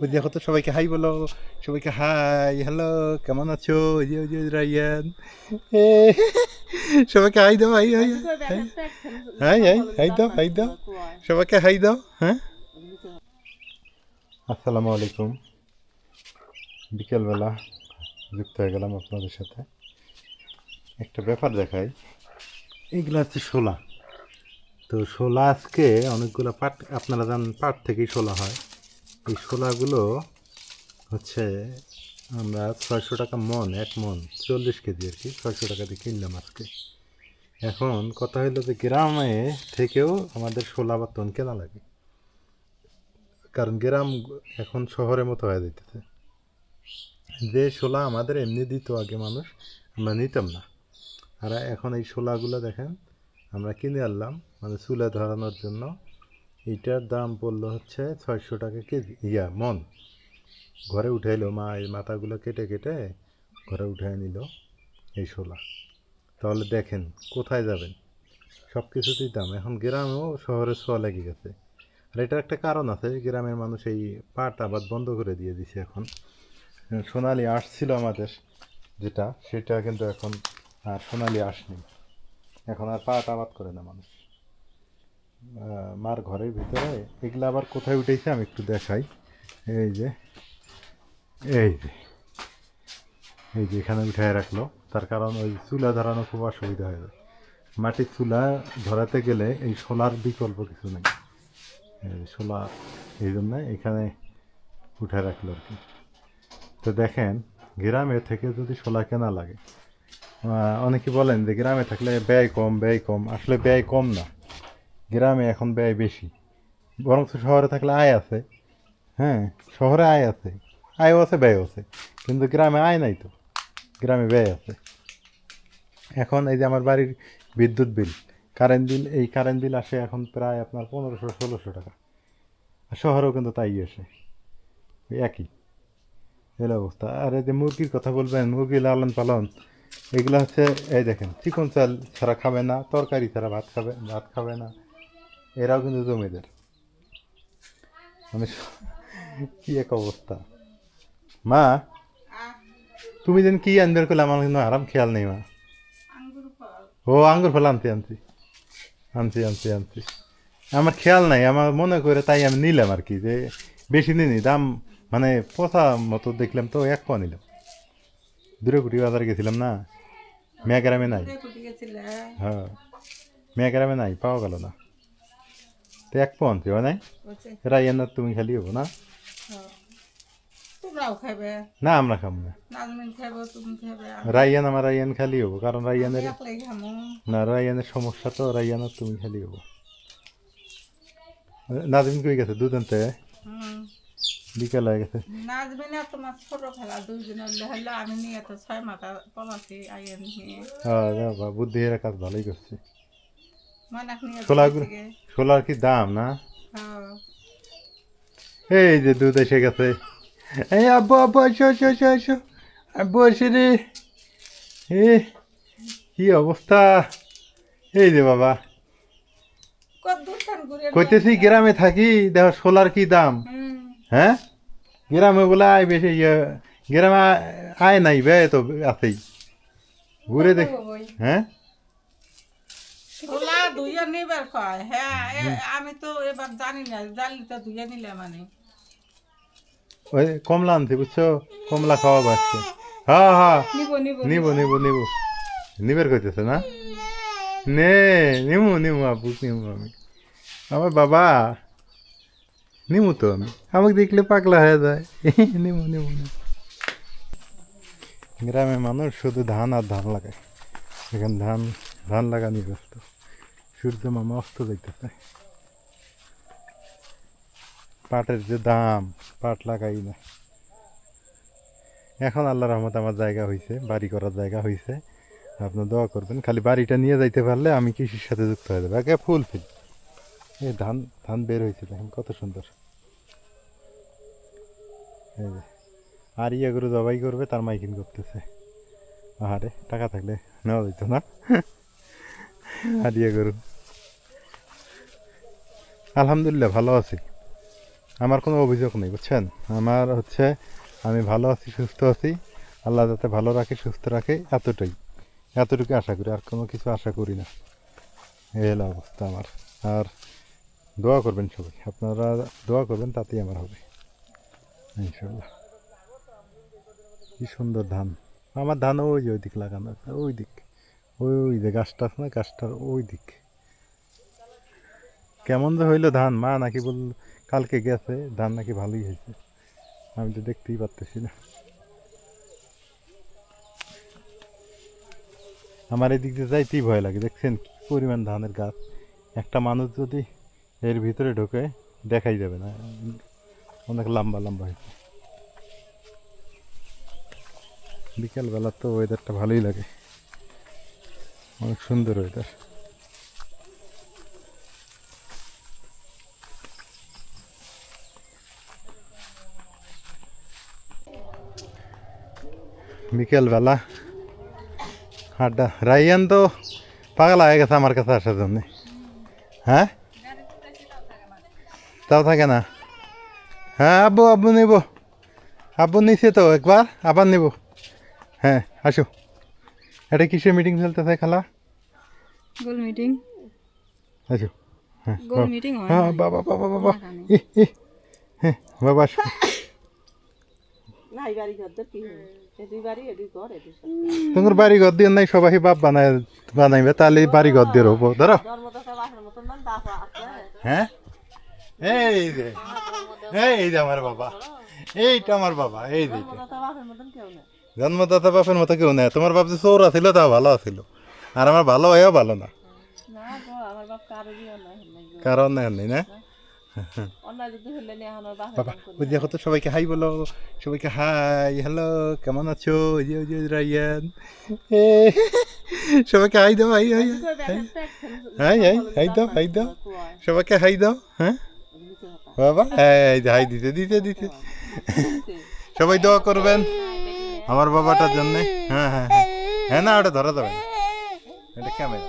ওই দেখো তো সবাইকে হাই বলো, সবাইকে হাই, হ্যালো, কেমন আছো? ওই যে ওই যে রাইয়ান সবাইকে হাই দাও, hi hi hi. Hi hi দাও হাই দাও। সবাইকে হাই দাও হ্যাঁ? আসসালামু আলাইকুম। বিকেলবেলা যুক্ত হয়ে গেলাম আপনাদের সাথে। একটা ব্যাপার দেখাই। এইগুলো হচ্ছে শোলা। তো শোলা আজকে অনেকগুলো পাট, আপনারা জানেন, পাট থেকেই শোলা হয়। এই শোলাগুলো হচ্ছে আমরা ছয়শো টাকা মন, এক মন, চল্লিশ কেজি আর কি, ছয়শো টাকা দিয়ে কিনলাম আজকে। এখন কথা হইল যে গ্রামে থেকেও আমাদের শোলা বাতন কেনা লাগে। কারণ গ্রাম এখন শহরের মতো হয়ে যেতেছে যে শোলা আমাদের এমনি দিত আগে মানুষ, আমরা নিতাম না। আর এখন এই শোলাগুলো দেখেন, আমরা কিনে আনলাম মানে চুলে ধরানোর জন্য। এইটার দাম পড়ল হচ্ছে ছয়শো টাকা কেজি। ইয়া, মন। ঘরে উঠাইলো মা, এই মাথাগুলো কেটে কেটে ঘরে উঠাই নিল এই শোলা। তাহলে দেখেন, কোথায় যাবেন? সব কিছুতেই দাম। এখন গ্রামেও শহরে ছোঁয়া লেগে গেছে। আর এটার একটা কারণ আছে, গ্রামের মানুষ এই পাট আবাদ বন্ধ করে দিয়ে দিছে এখন। সোনালি আঁশ ছিল আমাদের যেটা, সেটা কিন্তু এখন আর সোনালি আঁশ নেই। এখন আর পাট আবাদ করে না মানুষ। মার ঘরের ভিতরে। এগুলো আবার কোথায় উঠেছে আমি একটু দেখাই। এই যে এই যে এই যে এখানে উঠায় রাখল। তার কারণ ওই চুলা ধরানো খুব অসুবিধা হয়ে যায়। মাটির চুলা ধরাতে গেলে এই সোলার বিকল্প কিছু নেই। শোলা এই জন্য এখানে উঠে রাখল আর কি। তো দেখেন, গ্রামে থেকে যদি শোলা কেনা লাগে অনেকে বলেন যে গ্রামে থাকলে ব্যয় কম ব্যয় কম। আসলে ব্যয় কম না। গ্রামে এখন ব্যয় বেশি। বরং শহরে থাকলে আয় আছে। হ্যাঁ শহরে আয় আছে। আয়ও আছে ব্যয় আছে। কিন্তু গ্রামে আয় নাই তো। গ্রামে ব্যয় আছে। এখন এই যে আমার বাড়ির বিদ্যুৎ বিল কারেন্ট বিল এই কারেন্ট বিল আসে এখন প্রায় আপনার পনেরোশো, ষোলোশো টাকা। আর শহরেও কিন্তু তাই আসে। একই। এর অবস্থা। আর এই যে মুরগির কথা বলবেন, মুরগি লালন পালন, এগুলো হচ্ছে, এই দেখেন, চিকন চাল ছাড়া খাবে না, তরকারি ছাড়া ভাত খাবে ভাত খাবে না। এরাও কিন্তু জমিদের। মানে কি এক অবস্থা। মা তুমি যেন কি আনবে করলে আমার কিন্তু আরাম খেয়াল নেই মা। ও আঙ্গুর ফল আনছি আনছি। আনছি আনছি আনছি। আমার খেয়াল নাই আমার মনে করে তাই আমি নিলাম আর কি যে বেশি নিনি দাম মানে পচা মতো দেখলাম তো এক পা নিলাম। দূরে কুটি বাজার গেছিলাম না মেয়াগ্রামে নাই। হ্যাঁ মেয়াগ্রামে নাই পাওয়া গেল না। তো এক পা আনছি হয় নাই রাইয়ান্নার তুমি খালি হব না? তোমরাও খাবে না আমরা খাব না। নাজমিন খাবে তুমি খাবে রাইয়ান আমার রাইয়ান খালি হব কারণ রাইয়ানের না রাইয়ানের সমস্যা তো রাইয়ানের তুমি খালি হব। নাজিম কই গেছে? দুধ আনতে বিকাল হয়ে গেছে। নাজমিন আর তোমার ছোট খেলা হলে আমি নিয়ে তো ছয় মাথা পলাছি আইয়ে নিয়ে। হ্যাঁ বাবা বুদ্ধি এর কাজ ভালোই করছে ময়নাক নিয়ে ছোলাগুলো থেকে ছোলার কি দাম না? হ্যাঁ। এই যে দুধ এসে গেছে। এই আব্বু আব্বু এসো এসো এসো এসো। আব্বু এসে রে। এ কি অবস্থা? এই যে বাবা। কইতেছি গ্রামে থাকি দেখো সোলার কি দাম? হ্যাঁ? গ্রামে বলে আয় বেশি ইয়ে গ্রামে আয়- আয় নাই বে তো আছেই। ঘুরে দেখ হ্যাঁ? ছোলা ধুইয়া নিবার কয়? হ্যাঁ আমি তো এবার জানি না জানলি তো ধুইয়া নিলে মানে। ওই কমলা আনছি বুঝছ? কমলা খাওয়াবো আজকে। হ্যাঁ হ্যাঁ নিব নিব নিব। নিব নিব নিবের কইতেছে না? নে নিমু নিমু আবু নিমু আমি। আমার বাবা নিমু তো আমি। আমাকে দেখলে পাগলা হয়ে যায়। নিমু নিমু নিমু। গ্রামের মানুষ শুধু ধান আর ধান লাগায়। এখানে ধান ধান লাগানি ব্যস্ত। সূর্য মামা অস্ত দেখতেছে পাটের যে দাম পাট লাগাই না এখন আল্লাহ রহমত আমার জায়গা হয়েছে বাড়ি করার জায়গা হয়েছে আপনার দোয়া করবেন খালি বাড়িটা নিয়ে যাইতে পারলে আমি কৃষির সাথে যুক্ত হয়ে যাব আগে ফুল ফিল এই ধান ধান বের হয়েছে দেখেন কত সুন্দর আর ইয়ে গরু জবাই করবে তার মাইকিন করতেছে আহারে টাকা থাকলে নেওয়া যেত না আর ইয়ে গরু আলহামদুলিল্লাহ, ভালো আছি। আমার কোনো অভিযোগ নেই, বুঝছেন? আমার হচ্ছে, আমি ভালো আছি, সুস্থ আছি। আল্লাহ যাতে ভালো রাখে, সুস্থ রাখে, এতটাই। এতটুকু আশা করি, আর কোনো কিছু আশা করি না। এই অবস্থা আমার। আর দোয়া করবেন সবাই। আপনারা দোয়া করবেন, তাতেই আমার হবে। ইনশাল্লাহ কি সুন্দর ধান। আমার ধান ওই যে ওই দিক লাগানো ওই দিক ওই ওই যে গাছটা আছে না, গাছটার ওই দিক কেমন যে হইল ধান, মা নাকি বল কালকে গেছে, ধান নাকি ভালোই হয়েছে। আমি তো দেখতেই পারতেছি না। আমার এদিক দিয়ে যাইতেই ভয় লাগে, দেখছেন কি পরিমাণ ধানের গাছ। একটা মানুষ যদি এর ভিতরে ঢোকে, দেখাই যাবে না। অনেক লম্বা লম্বা হয়েছে। বিকালবেলা তো ওয়েদারটা ভালোই লাগে। অনেক সুন্দর ওয়েদার বিকেলবেলা আড্ডা রাইয়ান তো পাগলা হয়ে গেছে আমার কাছে আসার জন্য। হ্যাঁ? তাও থাকে না। হ্যাঁ আব্বু আব্বু নেব। আব্বু নিছে তো একবার আবার নেব। হ্যাঁ আসো। এটা কিসের মিটিং চলতেছে খালা? গোল মিটিং আসো। হ্যাঁ গোল। মিটিং হ্যাঁ বাবা বাবা বাবা। ই ই হ্যাঁ বাবা আসো। না এই বাড়ি ঘর কি তোমার বাড়ি ঘর দিয়ে নাই সবাই বাপ বানায় বানাইবে তাহলে বাড়ি ঘর দিয়ে রবো ধরো। হ্যাঁ? এই যে এই যে আমার বাবা। এইটা আমার বাবা এই যে জন্মদাতা বাপের মতো কেউ নেই। তোমার বাপ যে চৌরা ছিল তা ভালো ছিল আর আমার ভালো হয়েও ভালো না। কারণ নেই না? ওই দেখো তো সবাইকে হাই বলো। সবাইকে হাই হ্যালো কেমন আছো? ওই যে ওই যে রাইয়ান সবাইকে হাই দাও হাই হাই। ব্যাগের প্যাক হাই হাই হাই দাও হাই দাও। সবাইকে হাই দাও হ্যাঁ? বাবা যে হাই দিতে দিতে দিতে। সবাই দোয়া করবেন। আমার বাবাটার জন্য। হ্যাঁ হ্যাঁ হ্যাঁ। হ্যাঁ না ওটা ধরা যাবে না। এটা ক্যামেরা